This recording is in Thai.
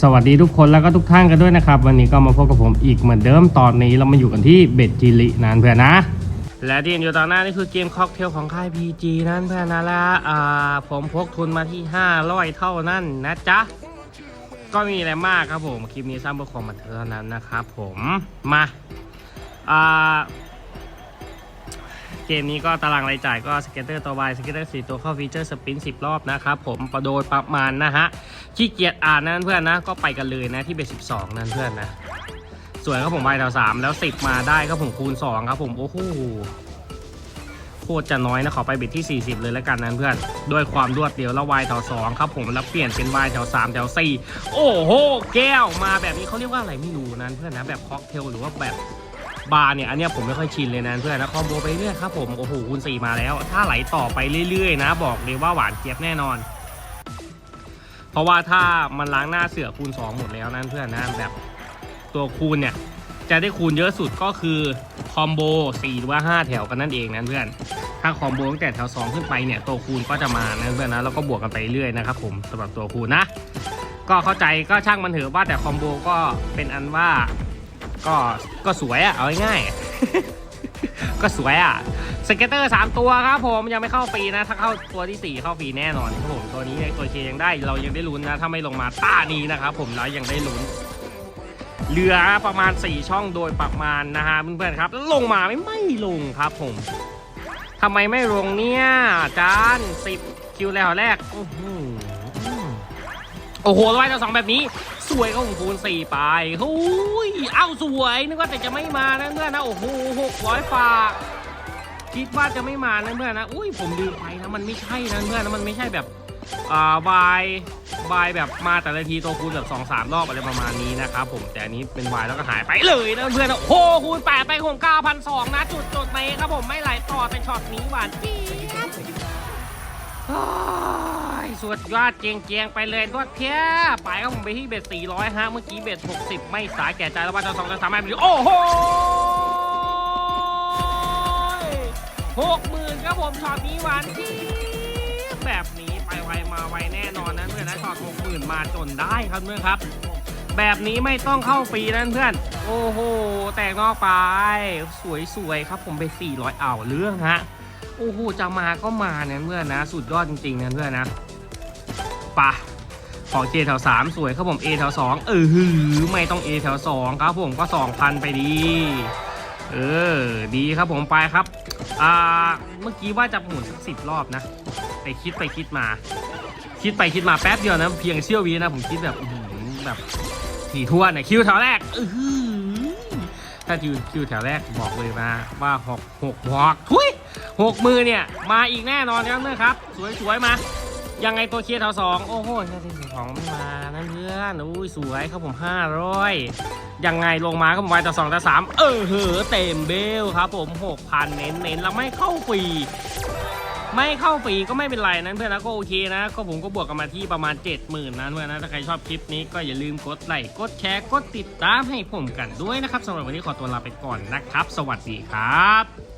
สวัสดีทุกคนแล้วก็ทุกท่านกันด้วยนะครับ วันนี้ก็มาพบกับผมอีกเหมือนเดิมตอนนี้เรามาอยู่กันที่เบ็ดจิลินานเพื่อนนะ และที่เห็นอยู่ตอนหน้านี่คือเกมค็อกเทลของค่าย PG นั่นเพื่อนนะละผมพกทุนมาที่500เท่านั้นนะจ๊ะก็มีอะไรมากครับผมคลิปนี้สร้างเพื่อความบันเทิงนั้นนะครับผมมาอ่า เกมนี้ก็ตารางรายจ่ายก็สเก็ตเตอร์ตัววายสเก็ตเตอร์สี่ตัวเข้าฟีเจอร์สปินสิบรอบนะครับผมประโดยประมาณนะฮะขี้เกียจอ่านนั่นเพื่อนนะก็ไปกันเลยนะที่เบสสิบสองนั่นเพื่อนนะส่วนครับผมวายแถวสามแล้วสิบมาได้ครับผมคูณสองครับผมโอ้โหโคตรจะน้อยนะขอไปเบ็ดที่ 40 เลยแล้วกันนั้นเพื่อน ด้วยความรวดเร็วแล้ววายแถวสองครับผมแล้วเปลี่ยนเป็นวายแถวสามแถวสี่โอ้โห แก้วมาแบบนี้เขาเรียกว่าอะไรไม่รู้นั้นเพื่อนนะแบบค็อกเทลหรือว่าแบบ บาร์เนี่ยอันเนี้ยผมไม่ค่อยชินเลยนะเพื่อนนะคอมโบไปเรื่อยครับผมโอ้โหคูณสี่มาแล้ว ถ้าไหลต่อไปเรื่อยๆ นะ บอกเลยว่าหวานเจี๊ยบแน่นอน เพราะว่าถ้ามันล้างหน้าเสือคูณ 2 หมดแล้วนั้นเพื่อนนะแบบตัวคูณเนี่ยจะได้คูณเยอะสุดก็คือคอมโบ4หรือว่า 5 แถวกันนั่นเองนะเพื่อนถ้าคอมโบตั้งแต่แถว 2 ขึ้นไปเนี่ยตัวคูณก็จะมานะเพื่อนนะแล้วก็บวกกันไปเรื่อยนะครับผมสำหรับตัวคูณนะ ก็เข้าใจก็ช่างมันเถอะว่าแต่คอมโบก็เป็นอันว่า ก็ก็สวยอะเอาง่ายๆ ก็สวยอะสเก็ตเตอร์3ตัวครับผมยังไม่เข้าฟรีนะ ถ้าเข้าตัวที่4เข้าฟรีแน่นอนครับผมตัวนี้ตัวเคยังได้เรายังได้ลุ้นนะ ถ้าไม่ลงมาต้านี้นะครับผมเรายังได้ลุ้นเหลือประมาณ 4 ช่องโดยประมาณนะฮะเพื่อนๆครับลงมาไม่ไม่ลงครับผมทำไมไม่ลงเนี่ยจาน10 คิวแล้วแรกอื้อหือ โอ้โหร้อยต่อสองแบบนี้ สวยก็ของคูณสี่ไปหุยเอ้าสวยนึกว่าแต่จะไม่มานะเพื่อนนะโอ้โหหกร้อยฝากคิดว่าจะไม่มานะเพื่อนนะอุ้ยผมลืมไปนะมันไม่ใช่นะเพื่อนนะมันไม่ใช่แบบอ่าบายบายแบบมาแต่ละทีตัวคูณแบบสองสามรอบอะไรประมาณนี้นะครับผมแต่อันนี้เป็นวายแล้วก็หายไปเลยนะเพื่อนนะโอ้โหคูณแปดไปผมเก้าพันสองนะจุดจุดไหนครับผมไม่ไหลต่อแต่ช็อตนี้หวานจี๊ด สุดยอดเจียงเจียงๆไปเลยทวดเพียไปครับผมไปที่เบ็ด400ฮะเมื่อกี้เบ็ด60 ไม่สายแก่ใจแล้วว่าจะสองจะสามารถไปดูโอ้โหหกหมื่นครับผมช็อตนี้หวานที่แบบนี้ไปไวมาไวแน่นอนนะเพื่อนนะช็อตหกหมื่นมาจนได้ครับเพื่อนครับ แบบนี้ไม่ต้องเข้าฟรีนั่นเพื่อน โอ้โห แตกนอกไป สวยๆครับผมไป 400 เอาเรื่องฮะโอ้โหจะมาก็มาเนี่ยเพื่อนนะ สุดยอดจริงๆนะเพื่อนนะ ปะของเจแถวสามสวยครับผม A แถวสองเออหือไม่ต้อง A แถวสองครับผมก็สองพันไปดี เออ ดีครับผมไปครับ อ่า เมื่อกี้ว่าจะหมุนสักสิบรอบนะ ไปคิดไปคิดมา คิดไปคิดมาแป๊บเดียวนะ เพียงเชี่ยววินะ ผมคิดแบบแบบถี่ทั่วนเนี่ยคิวแถวแรกเออถ้าคิวคิวแถวแรกบอกเลยนะว่าหกหกหกทุยหกมือเนี่ย มาอีกแน่นอนครับเพื่อครับ สวยๆมา ยังไงตัวเคสแถวสองโอ้โหแค่ที่สองไม่มานั่นเพื่อนอุ้ยสวยครับผมห้าร้อยยังไงลงมาครับผมไวต่อสองต่อสามเออเหอเต็มเบลครับผมหกพันเน้นเน้นๆแล้วไม่เข้าฟรีไม่เข้าฟรีก็ไม่เป็นไรนั้นเพื่อนนะก็โอเคนะ ก็ผมก็บวกกันมาที่ประมาณ 70,000นั้นเพื่อนนะถ้าใครชอบคลิปนี้ก็อย่าลืมกดไลค์กดแชร์กดติดตามให้ผมกันด้วยนะครับสำหรับวันนี้ขอตัวลาไปก่อนนะครับ สวัสดีครับ